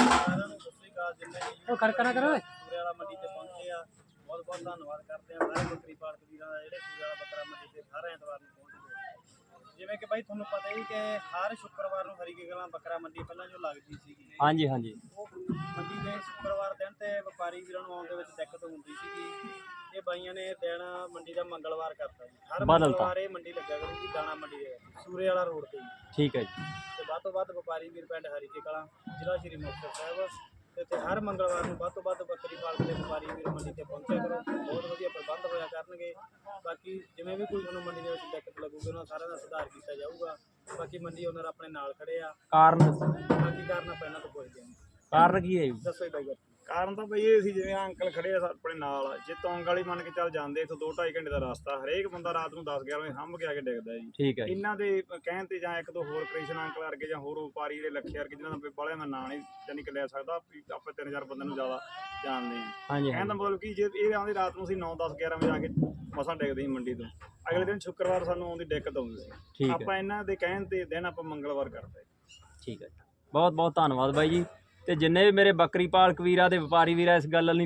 ਸਾਰਿਆਂ ਨੂੰ ਸਤਿ ਸ੍ਰੀ ਅਕਾਲ ਜਿੰਨੇ ਵੀ ਉਹ ਖੜਕਾ ਨਾ ਕਰੋ ਓਏ। ਸੂਰੇ ਵਾਲਾ ਮੰਡੀ ਤੇ ਪਹੁੰਚੇ ਆ ਬਹੁਤ ਬਹੁਤ ਧੰਨਵਾਦ ਕਰਦੇ ਆ ਸਾਰੇ ਬੱਕਰੀ ਪਾਲਕ ਵੀਰਾਂ ਦਾ ਜਿਹੜੇ ਸੂਰੇ ਵਾਲਾ ਬੱਕਰਾ ਮੰਡੀ ਤੇ ਹਰ ਐਤਵਾਰ ਨੂੰ ਪਹੁੰਚਦੇ ਆ ਜਿਵੇਂ ਕਿ ਬਾਈ ਤੁਹਾਨੂੰ ਪਤਾ ਹੀ ਕਿ ਹਰ ਸ਼ੁੱਕਰਵਾਰ ਨੂੰ ਹਰੀਕੇ ਕਲਾਂ ਬੱਕਰਾ ਮੰਡੀ ਪਹਿਲਾਂ ਜੋ ਲੱਗਦੀ ਸੀਗੀ ਹਾਂਜੀ ਹਾਂਜੀ ਉਹ ਮੰਡੀ ਦੇ ਸ਼ੁੱਕਰਵਾਰ ਦਿਨ ਤੇ ਵਪਾਰੀ ਵੀਰਾਂ ਨੂੰ ਆਉਣ ਦੇ ਵਿੱਚ ਦਿੱਕਤ ਹੁੰਦੀ ਸੀਗੀ ਇਹ ਬਾਈਆਂ ਨੇ ਦਿਨ ਮੰਡੀ ਦਾ ਮੰਗਲਵਾਰ ਕਰਤਾ ਜੀ ਹਰ ਬਦਲਤਾ। ਮੰਗਲਵਾਰ ਇਹ ਮੰਡੀ ਲੱਗਿਆ ਕਰੂਗੀ ਦਾਣਾ ਮੰਡੀ ਦੇ ਸੂਰੇ ਵਾਲਾ ਰੋਡ ਤੇ ਜੀ। ਠੀਕ ਹੈ ਜੀ ਤੇ ਵੱਧ ਤੋਂ ਵੱਧ ਵਪਾਰੀ ਵੀਰ ਪਿੰਡ ਹਰੀਕੇ ਕਲਾਂ ਜ਼ਿਲ੍ਹਾ ਸ਼੍ਰੀ ਮੁਕਤਸਰ ਸਾਹਿਬ। ਤੇ ਇੱਥੇ ਹਰ ਮੰਗਲਵਾਰ ਨੂੰ ਵੱਧ ਤੋਂ ਵੱਧ ਬੱਕਰੀ ਪਾਲਕ ਦੇ ਵਪਾਰੀ ਵੀਰ ਮੰਡੀ ਤੇ ਪਹੁੰਚਿਆ ਕਰੋ। ਬਹੁਤ ਵਧੀਆ ਪ੍ਰਬੰਧ ਹੋਇਆ ਕਰਨਗੇ। ਬਾਕੀ ਜਿਵੇਂ ਵੀ ਕੋਈ ਤੁਹਾਨੂੰ ਮੰਡੀ ਦੇ ਵਿੱਚ ਦਿੱਕਤ ਲੱਗੂਗੀ ਉਹਨਾਂ ਸਾਰਿਆਂ ਦਾ ਸੁਧਾਰ ਕੀਤਾ ਜਾਊਗਾ। ਬਾਕੀ ਮੰਡੀ ਓਨਰ ਆਪਣੇ ਨਾਲ ਖੜੇ ਆ। ਕਾਰਨ ਬਾਕੀ ਕਾਰਨ ਇਹਨਾਂ ਤੋਂ ਪੁੱਛਦੇ ਹਾਂ। ਕਾਰਨ ਕੀ ਹੈ ਜੀ? ਦੱਸੋ ਜੀ ਬਾਈ। ਕਾਰਨ ਤਾਂ ਬਈ ਇਹ ਸੀ ਜਿਵੇਂ ਆਹ ਅੰਕਲ ਖੜੇ ਆ ਆਪਣੇ ਨਾਲ। ਜੇ ਤੌਂਗ ਵਾਲੀ ਮੰਨ ਕੇ ਚੱਲ ਜਾਂਦੇ ਇਥੋਂ 2.5 ਘੰਟੇ ਦਾ ਰਸਤਾ ਹਰੇਕ ਬੰਦਾ ਰਾਤ ਨੂੰ 10 11 ਵਜੇ ਹੰਭ ਕੇ ਆ ਕੇ ਡਿੱਗਦਾ ਜੀ। ਠੀਕ ਹੈ ਜੀ। ਇਹਨਾਂ ਦੇ ਕਹਿਣ ਤੇ ਜਾਂ ਇੱਕ ਦੋ ਹੋਰ ਕ੍ਰਿਸ਼ਨ ਅੰਕਲ ਵਰਗੇ ਜਾਂ ਹੋਰ ਵਪਾਰੀ ਜਿਹੜੇ ਲੱਖੇ ਵਰਗੇ ਜਿਨ੍ਹਾਂ ਦਾ ਬਾਲਿਆ ਮੈਂ ਨਾਂ ਨਹੀਂ ਜਾਨੀ ਕਿ ਲੈ ਸਕਦਾ ਵੀ ਆਪਾਂ ਤਿੰਨ ਚਾਰ ਬੰਦਿਆਂ ਨੂੰ ਜ਼ਿਆਦਾ ਜਾਣਦੇ ਹਾਂ। ਹਾਂਜੀ ਕਹਿਣ ਦਾ ਮਤਲਬ ਕਿ ਜੇ ਇਹ ਆਉਂਦੇ ਰਾਤ ਨੂੰ ਅਸੀਂ 9 10 11 ਵਜੇ ਆ ਕੇ ਮਸਾਂ ਡਿੱਗਦੇ ਸੀ ਮੰਡੀ ਤੋਂ। ਅਗਲੇ ਦਿਨ ਸ਼ੁੱਕਰਵਾਰ ਸਾਨੂੰ ਆਉਂਦੀ ਦਿੱਕਤ ਆਉਂਦੀ ਸੀ। ਠੀਕ ਹੈ। ਆਪਾਂ ਇਹਨਾਂ ਦੇ ਕਹਿਣ ਤੇ ਦਿਨ ਆਪਾਂ ਮੰਗਲਵਾਰ ਕਰਦੇ। ਠੀਕ ਹੈ ਬਹੁਤ ਬਹੁਤ ਧੰਨਵਾਦ ਬਾਈ ਜੀ। ਤੇ ਜਿੰਨੇ ਵੀ ਮੇਰੇ ਬੱਕਰੀ ਪਾਲਕ ਵੀਰਾਂ ਤੇ ਵਪਾਰੀ ਵੀਰਾਂ ਇਸ ਗੱਲ ਲਈ